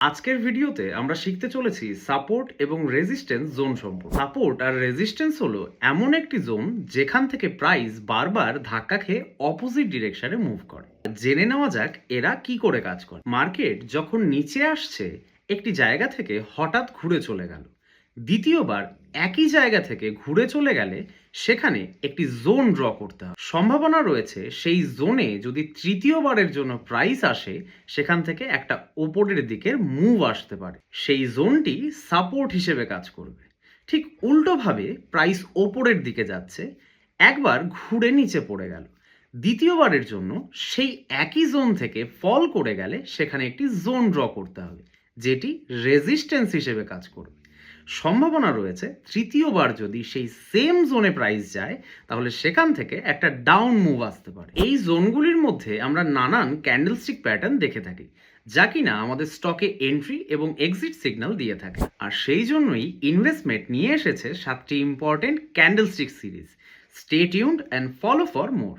আজকের ভিডিওতে আমরা শিখতে চলেছি সাপোর্ট এবং রেজিস্ট্যান্স জোন সম্পর্কে। সাপোর্ট আর রেজিস্ট্যান্স হলো এমন একটি জোন যেখান থেকে প্রাইস বারবার ধাক্কা খেয়ে অপোজিট ডিরেকশনে মুভ করে। জেনে নেওয়া যাক এরা কি করে কাজ করে। মার্কেট যখন নিচে আসছে, একটি জায়গা থেকে হঠাৎ ঘুরে চলে গেল। দ্বিতীয়বার একই জায়গা থেকে ঘুরে চলে গেলে সেখানে একটি জোন ড্র করতে হবে সম্ভাবনা রয়েছে সেই জোনে যদি তৃতীয়বারের জন্য প্রাইস আসে, সেখান থেকে একটা ওপরের দিকের মুভ আসতে পারে। সেই জোনটি সাপোর্ট হিসেবে কাজ করবে। ঠিক উল্টোভাবে প্রাইস ওপরের দিকে যাচ্ছে, একবার ঘুরে নিচে পড়ে গেল। দ্বিতীয়বারের জন্য সেই একই জোন থেকে ফল করে গেলে সেখানে একটি জোন ড্র করতে হবে, যেটি রেজিস্ট্যান্স হিসেবে কাজ করবে। সম্ভাবনা রয়েছে, তৃতীয়বার যদি সেই সেম জোনে প্রাইস যায়, তাহলে সেখান থেকে একটা ডাউন মুভ আসতে পারে। এই জোনগুলির মধ্যে আমরা নানান ক্যান্ডেলস্টিক প্যাটার্ন দেখে থাকি, যা কিনা আমাদের স্টকে এন্ট্রি এবং এক্সিট সিগন্যাল দিয়ে থাকে। আর সেই জন্যই ইনভেস্টমেন্ট নিয়ে এসেছে সাতটি important candlestick series stay tuned and follow for more